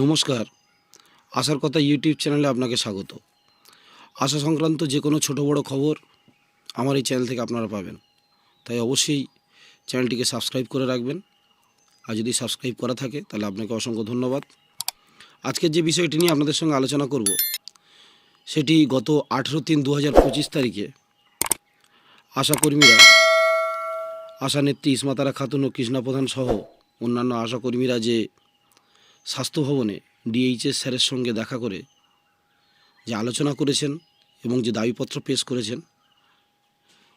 নমস্কার। আশার কথা ইউটিউব চ্যানেলে আপনাকে স্বাগত। আশা সংক্রান্ত যে কোনো ছোট বড় খবর আমার এই চ্যানেল থেকে আপনারা পাবেন। তাই অবশ্যই চ্যানেলটিকে সাবস্ক্রাইব করে রাখবেন। আর যদি সাবস্ক্রাইব করা থাকে, তাহলে আপনাকে অসংখ্য ধন্যবাদ। আজকের যে বিষয়টি নিয়ে আপনাদের সঙ্গে আলোচনা করব, সেটি গত আঠেরো তিন দু হাজার পঁচিশ তারিখে আশাকর্মীরা আশা নেত্রী ইসমাতারা খাতুন ও কৃষ্ণা প্রধান সহ অন্যান্য আশাকর্মীরা যে স্বাস্থ্য ভবনে ডিএইচএস স্যারের সঙ্গে দেখা করে যে আলোচনা করেছেন এবং যে দাবিপত্র পেশ করেছেন,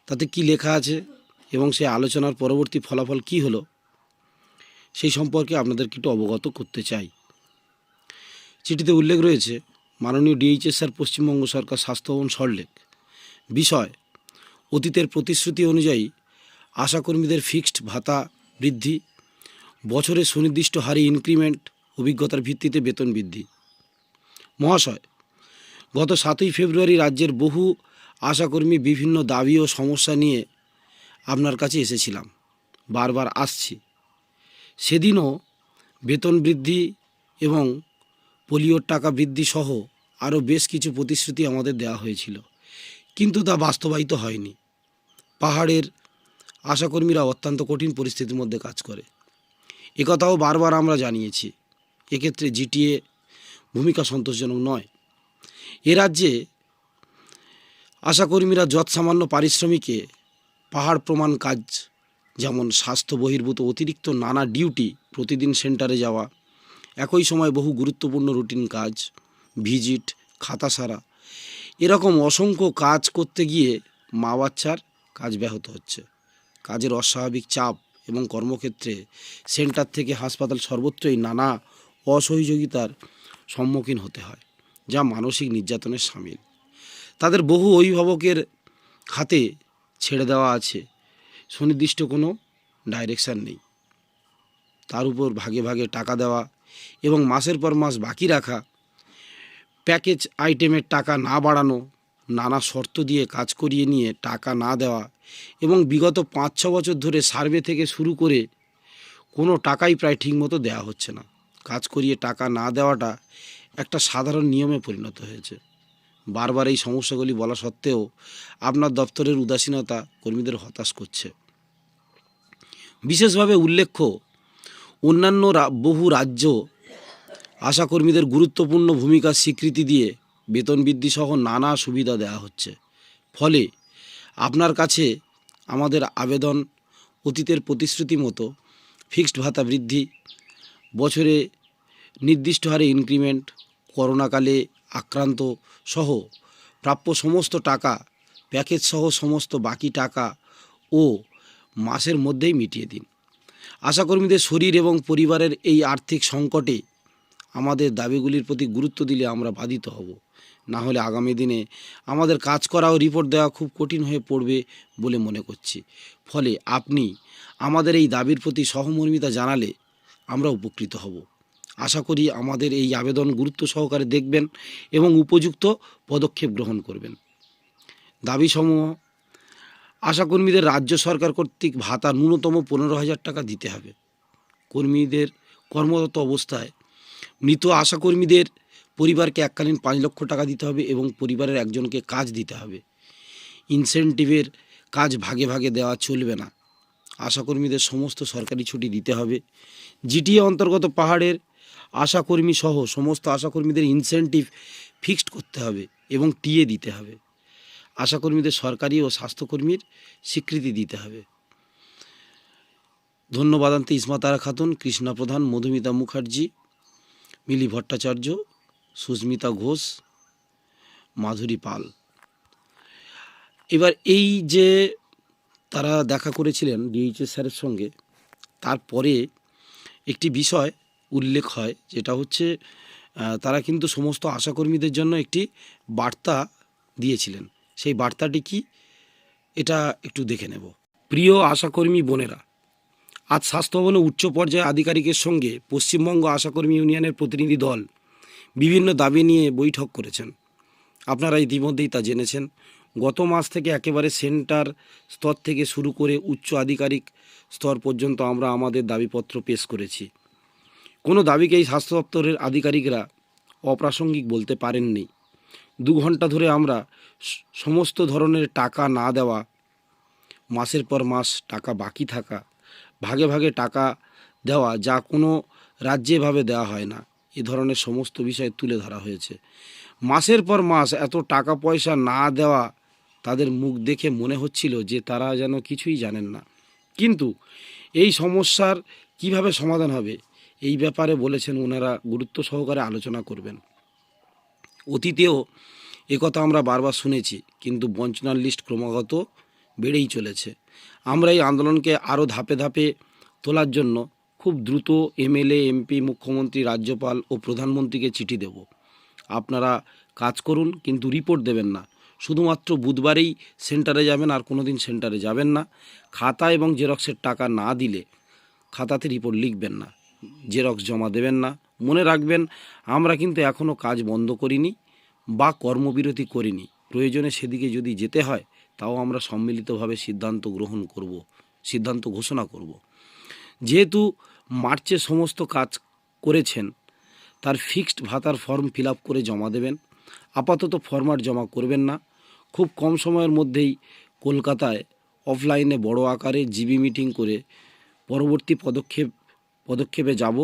তাতে কি লেখা আছে এবং সেই আলোচনার পরবর্তী ফলাফল কি হলো, সেই সম্পর্কে আপনাদেরকে একটু অবগত করতে চাই। চিঠিতে উল্লেখ রয়েছে, মাননীয় ডিএইচএস স্যার পশ্চিমবঙ্গ সরকার স্বাস্থ্য ভবন সরলেক বিষয়, অতীতের প্রতিশ্রুতি অনুযায়ী আশাকর্মীদের ফিক্সড ভাতা বৃদ্ধি, বছরে সুনির্দিষ্ট হারে ইনক্রিমেন্ট অভিজ্ঞতার ভিত্তিতে বেতন বৃদ্ধি। মহাশয়, গত সাতই ফেব্রুয়ারি রাজ্যের বহু আশাকর্মী বিভিন্ন দাবি ও সমস্যা নিয়ে আপনার কাছে এসেছিলাম। বারবার আসছি। সেদিনও বেতন বৃদ্ধি এবং পোলিওর টাকা বৃদ্ধি সহ আরও বেশ কিছু প্রতিশ্রুতি আমাদের দেওয়া হয়েছিল। কিন্তু তা বাস্তবায়িত হয়নি। পাহাড়ের আশাকর্মীরা অত্যন্ত কঠিন পরিস্থিতির মধ্যে কাজ করে। একথাও বারবার আমরা জানিয়েছি। এক্ষেত্রে জিটিএ ভূমিকা সন্তোষজনক নয়। এ রাজ্যে আশাকর্মীরা যৎসামান্য পারিশ্রমিকে পাহাড় প্রমাণ কাজ, যেমন স্বাস্থ্য বহির্ভূত অতিরিক্ত নানা ডিউটি, প্রতিদিন সেন্টারে যাওয়া, একই সময় বহু গুরুত্বপূর্ণ রুটিন কাজ, ভিজিট, খাতা সারা, এরকম অসংখ্য কাজ করতে গিয়ে মা বাচ্চার কাজ ব্যাহত হচ্ছে। কাজের অস্বাভাবিক চাপ এবং কর্মক্ষেত্রে সেন্টার থেকে হাসপাতাল সর্বত্রই নানা অসহযোগিতার সম্মুখীন হতে হয়, যা মানসিক নির্যাতনের সামিল। তাদের বহু অভিভাবকের হাতে ছেড়ে দেওয়া আছে, সুনির্দিষ্ট কোনো ডাইরেকশান নেই। তার উপর ভাগে ভাগে টাকা দেওয়া এবং মাসের পর মাস বাকি রাখা, প্যাকেজ আইটেমের টাকা না বাড়ানো, নানা শর্ত দিয়ে কাজ করিয়ে নিয়ে টাকা না দেওয়া এবং বিগত পাঁচ ছ বছর ধরে সার্ভে থেকে শুরু করে কোনো টাকাই প্রায় ঠিকমতো দেওয়া হচ্ছে না। কাজ করিয়ে টাকা না দেওয়াটা একটা সাধারণ নিয়মে পরিণত হয়েছে। বারবার এই সমস্যাগুলি বলা সত্ত্বেও আপনার দপ্তরের উদাসীনতা কর্মীদের হতাশ করছে। বিশেষভাবে উল্লেখ্য, অন্যান্য বহু রাজ্য আশাকর্মীদের গুরুত্বপূর্ণ ভূমিকা স্বীকৃতি দিয়ে বেতন বৃদ্ধি সহ নানা সুবিধা দেওয়া হচ্ছে। ফলে আপনার কাছে আমাদের আবেদন, অতীতের প্রতিশ্রুতি মতো ফিক্সড ভাতা বৃদ্ধি বছরে নির্দিষ্ট হারে ইনক্রিমেন্ট করোনাকালে আক্রান্ত সহ প্রাপ্য সমস্ত টাকা প্যাকেজ সহ সমস্ত বাকি টাকা ও মাসের মধ্যেই মিটিয়ে দিন। আশাকর্মীদের শরীর এবং পরিবারের এই আর্থিক সংকটে আমাদের দাবিগুলির প্রতি গুরুত্ব দিলে আমরা বাধিত হব। না হলে আগামী দিনে আমাদের কাজ করা ও রিপোর্ট দেওয়া খুব কঠিন হয়ে পড়বে বলে মনে করছি। ফলে আপনি আমাদের এই দাবির প্রতি সহমর্মিতা জানালে আমরা উপকৃত হব। আশা করি আমাদের এই আবেদন গুরুত্ব সহকারে দেখবেন এবং উপযুক্ত পদক্ষেপ গ্রহণ করবেন। দাবিসমূহ আশাকর্মীদের রাজ্য সরকার কর্তৃক ভাতা ন্যূনতম পনেরো হাজার টাকা দিতে হবে। কর্মীদের কর্মরত অবস্থায় মৃত আশাকর্মীদের পরিবারকে এককালীন পাঁচ লক্ষ টাকা দিতে হবে এবং পরিবারের একজনকে কাজ দিতে হবে। ইনসেন্টিভের কাজ ভাগে ভাগে দেওয়া চলবে না। আশাকর্মীদের সমস্ত সরকারি ছুটি দিতে হবে। জিটিএ অন্তর্গত পাহাড়ের আশাকর্মী সহ সমস্ত আশাকর্মীদের ইনসেন্টিভ ফিক্সড করতে হবে এবং টিএ দিতে হবে। আশাকর্মীদের সরকারি ও স্বাস্থ্যকর্মীর স্বীকৃতি দিতে হবে। ধন্যবাদ ধন্যবাদান্তে ইসমাতারা খাতুন, কৃষ্ণা প্রধান, মধুমিতা মুখার্জি, মিলি ভট্টাচার্য, সুস্মিতা ঘোষ, মাধুরী পাল। এবার এই যে তারা দেখা করেছিলেন ডিএইচএস স্যারের সঙ্গে। তারপরে একটি বিষয় উল্লেখ হয়, যেটা হচ্ছে তারা কিন্তু সমস্ত আশাকর্মীদের জন্য একটি বার্তা দিয়েছিলেন। সেই বার্তাটি কি? এটা একটু দেখে নেব। প্রিয় আশাকর্মী বোনেরা, আজ স্বাস্থ্যভবনে উচ্চ পর্যায়ে আধিকারিকের সঙ্গে পশ্চিমবঙ্গ আশাকর্মী ইউনিয়নের প্রতিনিধি দল বিভিন্ন দাবি নিয়ে বৈঠক করেছেন। আপনারা ইতিমধ্যেই তা জেনেছেন। গত মাস থেকে একেবারে সেন্টার স্তর থেকে শুরু করে উচ্চ আধিকারিক স্তর পর্যন্ত আমরা আমাদের দাবিপত্র পেশ করেছি। কোনো দাবিকে এই স্বাস্থ্য দপ্তরের আধিকারিকরা অপ্রাসঙ্গিক বলতে পারেননি। দু ঘণ্টা ধরে আমরা সমস্ত ধরনের টাকা না দেওয়া, মাসের পর মাস টাকা বাকি থাকা, ভাগে ভাগে টাকা দেওয়া যা কোনো রাজ্যে এভাবে দেওয়া হয় না, এ ধরনের সমস্ত বিষয় তুলে ধরা হয়েছে। মাসের পর মাস এত টাকা পয়সা না দেওয়া তাদের মুখ দেখে মনে হচ্ছিল যে তারা যেন কিছুই জানেন না। কিন্তু এই সমস্যার কীভাবে সমাধান হবে, এই ব্যাপারে বলেছেন ওনারা গুরুত্ব সহকারে আলোচনা করবেন। অতীতেও একথা আমরা বারবার শুনেছি, কিন্তু বঞ্চনার লিস্ট ক্রমাগত বেড়েই চলেছে। আমরা এই আন্দোলনকে আরও ধাপে ধাপে তোলার জন্য খুব দ্রুত এমএলএ, এমপি, মুখ্যমন্ত্রী, রাজ্যপাল ও প্রধানমন্ত্রীকে চিঠি দেব। আপনারা কাজ করুন, কিন্তু রিপোর্ট দেবেন না। শুধুমাত্র বুধবারেই সেন্টারে যাবেন আর কোনো দিন সেন্টারে যাবেন না। খাতা এবং জেরক্সের টাকা না দিলে খাতাতে রিপোর্ট লিখবেন না, জেরক্স জমা দেবেন না। মনে রাখবেন, আমরা কিন্তু এখনও কাজ বন্ধ করিনি বা কর্মবিরতি করিনি। প্রয়োজনে সেদিকে যদি যেতে হয়, তাও আমরা সম্মিলিতভাবে সিদ্ধান্ত গ্রহণ করব, সিদ্ধান্ত ঘোষণা করব। যেহেতু মার্চে সমস্ত কাজ করেছেন, তার ফিক্সড ভাতার ফর্ম ফিল করে জমা দেবেন। আপাতত ফরম্যাট জমা করবেন না। খুব কম সময়ের মধ্যেই কলকাতায় অফলাইনে বড় আকারে জিবি মিটিং করে পরবর্তী পদক্ষেপ, পদক্ষেপে যাব।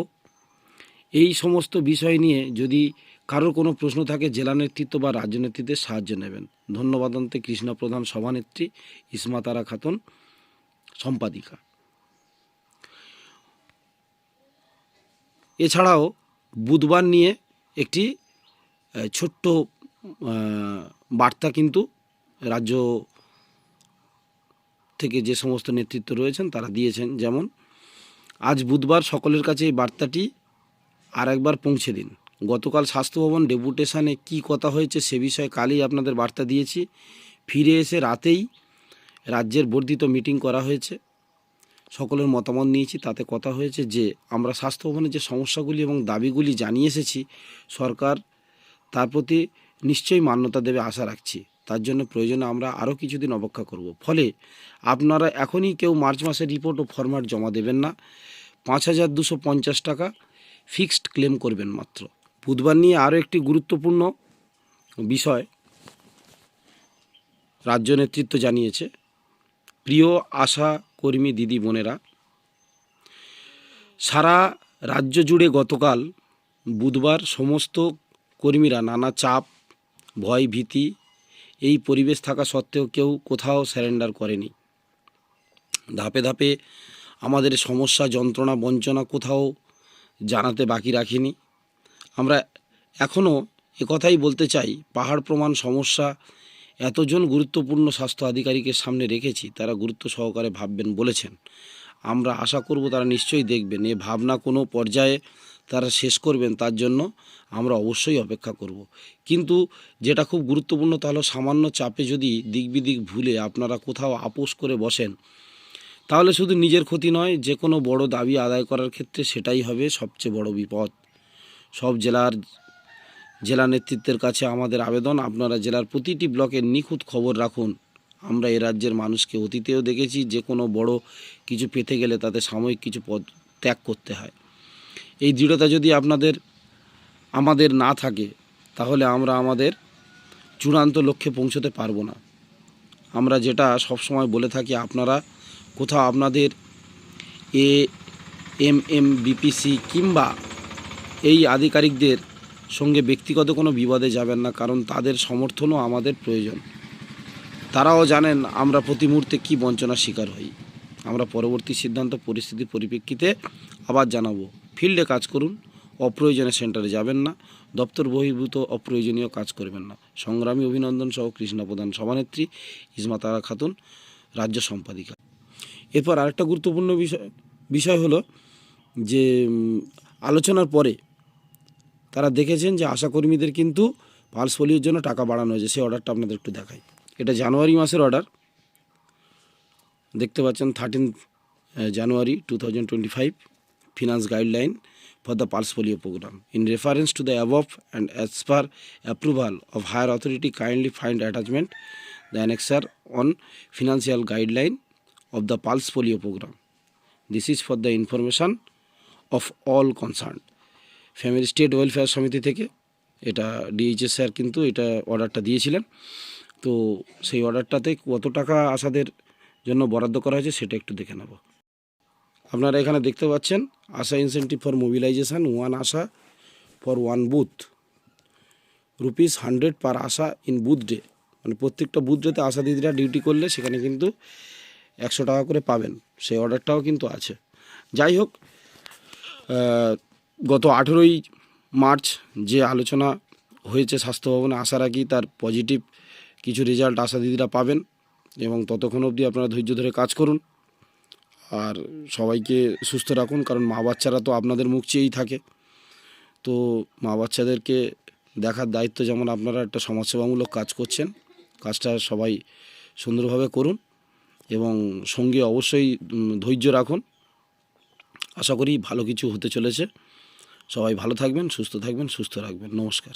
এই সমস্ত বিষয় নিয়ে যদি কারোর কোনো প্রশ্ন থাকে, জেলা নেতৃত্ব বা রাজ্য নেতৃত্বের সাহায্য নেবেন। ধন্যবাদ অন্তে, কৃষ্ণা প্রধান সভানেত্রী ইসমাতারা খাতুন, সম্পাদিকা। এছাড়াও বুধবার নিয়ে একটি ছোট্ট বার্তা কিন্তু রাজ্য থেকে যে সমস্ত নেতৃত্ব রয়েছেন, তারা দিয়েছেন। যেমন, আজ বুধবার সকলের কাছে এই বার্তাটি আর একবার পৌঁছে দিন। গতকাল স্বাস্থ্য ভবন ডেপুটেশনে কি কথা হয়েছে সে বিষয়ে কালই আপনাদের বার্তা দিয়েছি। ফিরে এসে রাতেই রাজ্যের বর্ধিত মিটিং করা হয়েছে। সকলের মতামত নিয়েছি, তাতে কথা হয়েছে যে, আমরা স্বাস্থ্য ভবনের যে সমস্যাগুলি এবং দাবিগুলি জানিয়ে এসেছি, সরকার তার প্রতি নিশ্চয়ই মান্যতা দেবে, আশা রাখছি। তার জন্য প্রয়োজনে আমরা আরও কিছুদিন অপেক্ষা করব। ফলে আপনারা এখনই কেউ মার্চ মাসের রিপোর্ট ও ফরম্যাট জমা দেবেন না। পাঁচ হাজার দুশো পঞ্চাশ টাকা ফিক্সড ক্লেম করবেন মাত্র। বুধবার নিয়ে আরও একটি গুরুত্বপূর্ণ বিষয় রাজ্য নেতৃত্ব জানিয়েছে। প্রিয় আশা কর্মী দিদি বোনেরা, সারা রাজ্য জুড়ে গতকাল বুধবার সমস্ত কর্মীরা নানা চাপ, ভয় ভীতি এই পরিবেশ থাকা সত্ত্বেও কেউ কোথাও স্যারেন্ডার করেনি। ধাপে ধাপে আমাদের সমস্যা, যন্ত্রণা, বঞ্চনা কোথাও জানাতে বাকি রাখিনি। আমরা এখনও একথাই বলতে চাই, পাহাড় প্রমাণ সমস্যা এতজন গুরুত্বপূর্ণ স্বাস্থ্য আধিকারিকের সামনে রেখেছি, তারা গুরুত্ব সহকারে ভাববেন বলেছেন। আমরা আশা করব তারা নিশ্চয়ই দেখবেন। এ ভাবনা কোনো পর্যায়ে তারা শেষ করবেন, তার জন্য আমরা অবশ্যই অপেক্ষা করব। কিন্তু যেটা খুব গুরুত্বপূর্ণ তাহলে সামান্য চাপে যদি দিক বিদিক ভুলে আপনারা কোথাও আপোষ করে বসেন, তাহলে শুধু নিজের ক্ষতি নয় যে কোনো বড় দাবি আদায় করার ক্ষেত্রে সেটাই হবে সবচেয়ে বড় বিপদ। সব জেলার, জেলা নেতৃত্বের কাছে আমাদের আবেদন, আপনারা জেলার প্রতিটি ব্লকের নিখুঁত খবর রাখুন। আমরা এ রাজ্যের মানুষকে অতীতেও দেখেছি যে কোনো বড় কিছু পেতে গেলে তাতে সাময়িক কিছু পদ ত্যাগ করতে হয়। এই দৃঢ়তা যদি আপনাদের, আমাদের না থাকে, তাহলে আমরা আমাদের চূড়ান্ত লক্ষ্যে পৌঁছতে পারব না। আমরা যেটা সবসময় বলে থাকি, আপনারা কোথাও আপনাদের এ এম এম বিপিসি কিংবা এই আধিকারিকদের সঙ্গে ব্যক্তিগত কোনো বিবাদে যাবেন না, কারণ তাদের সমর্থনও আমাদের প্রয়োজন। তারাও জানেন আমরা প্রতি মুহূর্তে কী বঞ্চনার শিকার হই। আমরা পরবর্তী সিদ্ধান্ত পরিস্থিতির পরিপ্রেক্ষিতে আবার জানাব। ফিল্ডে কাজ করুন, অপ্রয়োজনে সেন্টারে যাবেন না, দপ্তর বহির্ভূত, অপ্রয়োজনীয় কাজ করবেন না। সংগ্রামী অভিনন্দন সহ কৃষ্ণা প্রধান সভানেত্রী ইসমাতারা খাতুন, রাজ্য সম্পাদিকা। এরপর আরেকটা গুরুত্বপূর্ণ বিষয় বিষয় হলো যে আলোচনার পরে তারা দেখেছেন যে আশাকর্মীদের কিন্তু পালস পোলিওর জন্য টাকা বাড়ানো হয়েছে। সেই অর্ডারটা আপনাদের একটু দেখাই। এটা জানুয়ারি মাসের অর্ডার। দেখতে পাচ্ছেন thirteen January two thousand twenty five finance guideline for the pulse polio programme in reference to the above and as per approval of higher authority kindly find attachment the annexure on financial guideline of the pulse polio program. This is for the information of all concerned. Family state welfare সমিতি থেকে এটা DHS sir কিন্তু এটা অর্ডারটা দিয়েছিলেন তো সেই অর্ডারটাতে কত টাকা আশাদের জন্য বরাদ্দ করা হয়েছে, সেটা একটু দেখে নেব। আপনারা এখানে দেখতে পাচ্ছেন ASHA incentive for mobilisation one ASHA for one booth rupees hundred per ASHA in booth day মানে প্রত্যেকটা বুথ ডেতে আশা দিদিরা ডিউটি করলে সেখানে কিন্তু একশো টাকা করে পাবেন। সেই অর্ডারটাও কিন্তু আছে। যাই হোক গত আঠেরোই মার্চ যে আলোচনা হয়েছে স্বাস্থ্য ভবনে, আশা রাখি তার পজিটিভ কিছু রেজাল্ট আশা দিদিরা পাবেন এবং ততক্ষণ অবধি আপনারা ধৈর্য ধরে কাজ করুন। আর সবাইকে সুস্থ রাখুন, কারণ মা বাচ্চারা তো আপনাদের মুখ চেয়েই থাকে। তো মা বাচ্চাদেরকে দেখার দায়িত্ব যেমন আপনারা একটা সমাজসেবামূলক কাজ করছেন, কাজটা সবাই সুন্দরভাবে করুন এবং সঙ্গে অবশ্যই ধৈর্য রাখুন। আশা করি ভালো কিছু হতে চলেছে। সবাই ভালো থাকবেন, সুস্থ থাকবেন, সুস্থ রাখবেন। নমস্কার।